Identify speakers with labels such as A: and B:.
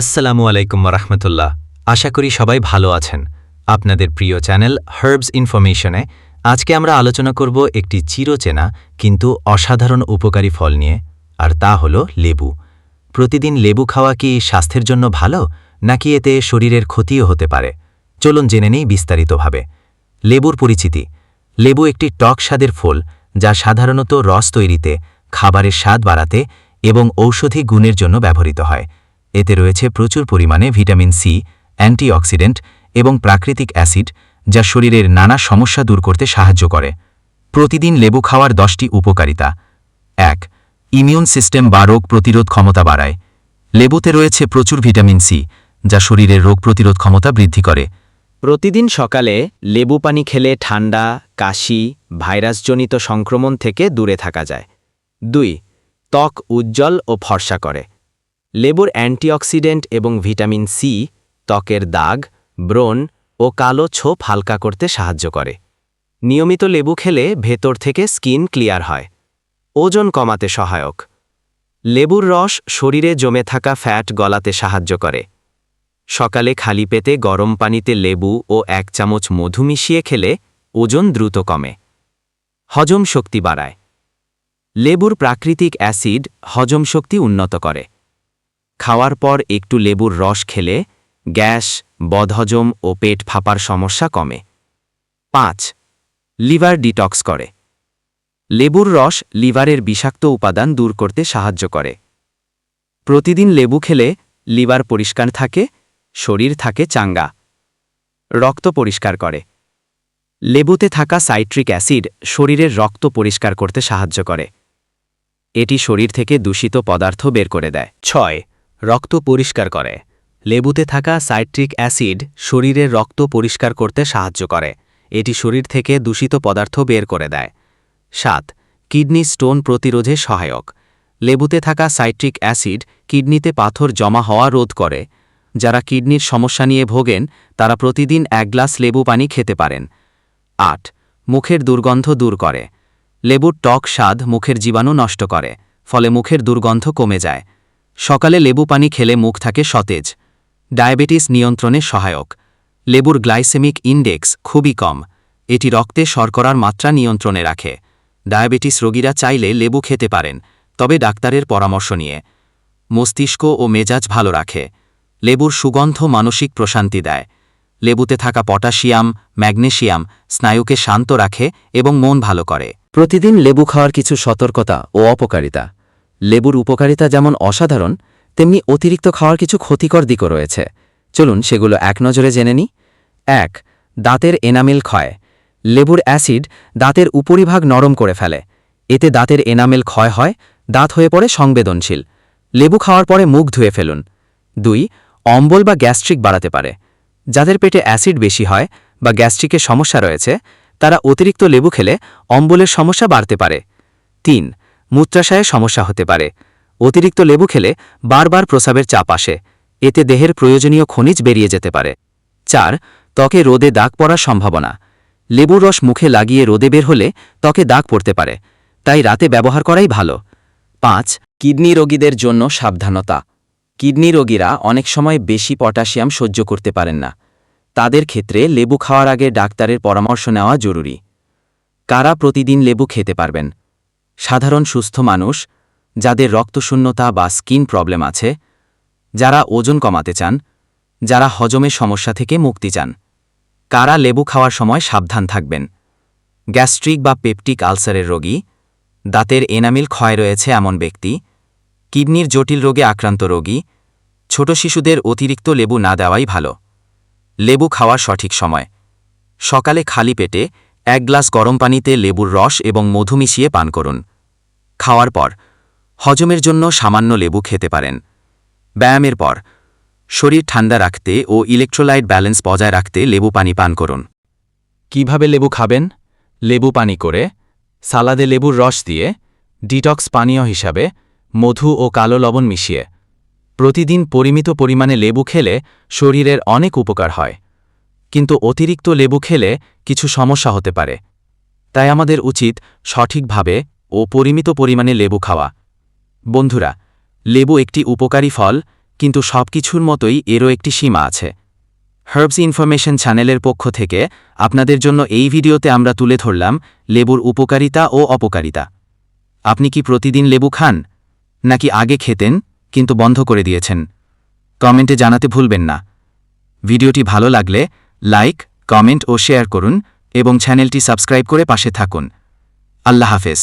A: আসসালামু আলাইকুম রহমতুল্লাহ আশা করি সবাই ভালো আছেন। আপনাদের প্রিয় চ্যানেল হার্বস ইনফরমেশনে আজকে আমরা আলোচনা করব একটি চিরচেনা কিন্তু অসাধারণ উপকারী ফল নিয়ে, আর তা হল লেবু। প্রতিদিন লেবু খাওয়া কি স্বাস্থ্যের জন্য ভালো, নাকি এতে শরীরের ক্ষতিও হতে পারে? চলুন জেনে নেই বিস্তারিতভাবে। লেবুর পরিচিতি। লেবু একটি টক স্বাদের ফল যা সাধারণত রস তৈরিতে, খাবারের স্বাদ বাড়াতে এবং ঔষধি গুণের জন্য ব্যবহৃত হয়। এতে রয়েছে প্রচুর পরিমাণে ভিটামিন সি, অ্যান্টিঅক্সিডেন্ট এবং প্রাকৃতিক অ্যাসিড যা শরীরের নানা সমস্যা দূর করতে সাহায্য করে। প্রতিদিন লেবু খাওয়ার দশটি উপকারিতা। এক, ইমিউন সিস্টেম বা রোগ প্রতিরোধ ক্ষমতা বাড়ায়। লেবুতে রয়েছে প্রচুর ভিটামিন সি, যা শরীরের রোগ প্রতিরোধ ক্ষমতা বৃদ্ধি করে।
B: প্রতিদিন সকালে লেবু পানি খেলে ঠান্ডা, কাশি, ভাইরাসজনিত সংক্রমণ থেকে দূরে থাকা যায়। দুই, ত্বক উজ্জ্বল ও ফর্সা করে। লেবুর অ্যান্টিঅক্সিডেন্ট এবং ভিটামিন সি, ত্বকের দাগ, ব্রণ ও কালো ছোপ হালকা করতে সাহায্য করে। নিয়মিত লেবু খেলে ভেতর থেকে স্কিন ক্লিয়ার হয়। ওজন কমাতে সহায়ক। লেবুর রস শরীরে জমে থাকা ফ্যাট গলাতে সাহায্য করে। সকালে খালি পেতে গরম পানিতে লেবু ও এক চামচ মধু মিশিয়ে খেলে ওজন দ্রুত কমে। হজম শক্তি বাড়ায়। লেবুর প্রাকৃতিক অ্যাসিড হজম শক্তি উন্নত করে। খাওয়ার পর একটু লেবুর রস খেলে গ্যাস, বদহজম ও পেট ফাঁপার সমস্যা কমে। পাঁচ, লিভার ডিটক্স করে। লেবুর রস লিভারের বিষাক্ত উপাদান দূর করতে সাহায্য করে। প্রতিদিন লেবু খেলে লিভার পরিষ্কার থাকে, শরীর থাকে চাঙ্গা। রক্ত পরিষ্কার করে। লেবুতে থাকা সাইট্রিক অ্যাসিড শরীরের রক্ত পরিষ্কার করতে সাহায্য করে। এটি শরীর থেকে দূষিত পদার্থ বের করে দেয়। ছয় রক্ত পরিষ্কার করে। লেবুতে থাকা সাইট্রিক অ্যাসিড শরীরের রক্ত পরিষ্কার করতে সাহায্য করে। এটি শরীর থেকে দূষিত পদার্থ বের করে দেয়। সাত, কিডনি স্টোন প্রতিরোধে সহায়ক। লেবুতে থাকা সাইট্রিক অ্যাসিড কিডনিতে পাথর জমা হওয়া রোধ করে। যারা কিডনির সমস্যা নিয়ে ভোগেন, তারা প্রতিদিন এক গ্লাস লেবু পানি খেতে পারেন। আট, মুখের দুর্গন্ধ দূর করে। লেবুর টক স্বাদ মুখের জীবাণু নষ্ট করে, ফলে মুখের দুর্গন্ধ কমে যায়। সকালে লেবু পানি খেলে মুখ থাকে সতেজ। ডায়াবেটিস নিয়ন্ত্রণে সহায়ক। লেবুর গ্লাইসেমিক ইন্ডেক্স খুবই কম। এটি রক্তে শর্করার মাত্রা নিয়ন্ত্রণে রাখে। ডায়াবেটিস রোগীরা চাইলে লেবু খেতে পারেন, তবে ডাক্তারের পরামর্শ নিয়ে। মস্তিষ্ক ও মেজাজ ভালো রাখে। লেবুর সুগন্ধ মানসিক প্রশান্তি দেয়। লেবুতে থাকা পটাশিয়াম, ম্যাগনেশিয়াম, স্নায়ুকে শান্ত রাখে এবং মন ভালো করে। প্রতিদিন লেবু খাওয়ার কিছু সতর্কতা ও অপকারিতা। লেবুর উপকারিতা যেমন অসাধারণ, তেমনি অতিরিক্ত খাওয়ার কিছু ক্ষতিকর দিকও রয়েছে। চলুন সেগুলো এক নজরে জেনে নিই। এক, দাঁতের এনামেল ক্ষয়। লেবুর অ্যাসিড দাঁতের উপরিভাগ নরম করে ফেলে। এতে দাঁতের এনামেল ক্ষয় হয়, দাঁত হয়ে পড়ে সংবেদনশীল। লেবু খাওয়ার পরে মুখ ধুয়ে ফেলুন। দুই, অম্বল বা গ্যাস্ট্রিক বাড়াতে পারে। যাদের পেটে অ্যাসিড বেশি হয় বা গ্যাস্ট্রিকের সমস্যা রয়েছে, তারা অতিরিক্ত লেবু খেলে অম্বলের সমস্যা বাড়তে পারে। তিন মূত্রাশয়ে সমস্যা হতে পারে। অতিরিক্ত লেবু খেলে বারবার প্রসাবের চাপ আসে। এতে দেহের প্রয়োজনীয় খনিজ বেরিয়ে যেতে পারে। চার, ত্বকে রোদে দাগ পড়ার সম্ভাবনা। লেবুর রস মুখে লাগিয়ে রোদে বের হলে ত্বকে দাগ পড়তে পারে, তাই রাতে ব্যবহার করাই ভালো। পাঁচ, কিডনি রোগীদের জন্য সাবধানতা। কিডনি রোগীরা অনেক সময় বেশি পটাশিয়াম সহ্য করতে পারেন না। তাদের ক্ষেত্রে লেবু খাওয়ার আগে ডাক্তারের পরামর্শ নেওয়া জরুরি। কারা প্রতিদিন লেবু খেতে পারবেন? সাধারণ সুস্থ মানুষ, যাদের রক্তশূন্যতা বা স্কিন প্রবলেম আছে, যারা ওজন কমাতে চান, যারা হজমের সমস্যা থেকে মুক্তি চান। কারা লেবু খাওয়ার সময় সাবধান থাকবেন। গ্যাস্ট্রিক বা পেপটিক আলসারের রোগী, দাঁতের এনামিল ক্ষয় রয়েছে এমন ব্যক্তি, কিডনির জটিল রোগে আক্রান্ত রোগী, ছোট শিশুদের অতিরিক্ত লেবু না দেওয়াই ভালো। লেবু খাওয়ার সঠিক সময়। সকালে খালি পেটে এক গ্লাস গরম পানিতে লেবুর রস এবং মধু মিশিয়ে পান করুন। খাওয়ার পর, হজমের জন্য সামান্য লেবু খেতে পারেন। ব্যায়ামের পর, শরীর ঠান্ডা রাখতে ও ইলেকট্রোলাইট ব্যালেন্স বজায় রাখতে লেবু পানি পান করুন। কীভাবে লেবু খাবেন? লেবু পানি করে, সালাদে লেবুর রস দিয়ে, ডিটক্স পানীয় হিসাবে মধু ও কালো লবণ মিশিয়ে। প্রতিদিন পরিমিত পরিমাণে লেবু খেলে শরীরের অনেক উপকার হয়। কিন্তু অতিরিক্ত লেবু খেলে কিছু সমস্যা হতে পারে। তাই আমাদের উচিত সঠিকভাবে ও পরিমিত পরিমাণে লেবু খাওয়া। বন্ধুরা, লেবু একটি উপকারী ফল, কিন্তু সব কিছুর মতোই এরও একটি সীমা আছে। হার্বস ইনফরমেশন চ্যানেলের পক্ষ থেকে আপনাদের জন্য এই ভিডিওতে আমরা তুলে ধরলাম লেবুর উপকারিতা ও অপকারিতা। আপনি কি প্রতিদিন লেবু খান? নাকি আগে খেতেন, কিন্তু বন্ধ করে দিয়েছেন? কমেন্টে জানাতে ভুলবেন না। ভিডিওটি ভালো লাগলে লাইক কমেন্ট ও শেয়ার করুন এবং চ্যানেলটি সাবস্ক্রাইব করে পাশে থাকুন। আল্লাহ হাফেজ।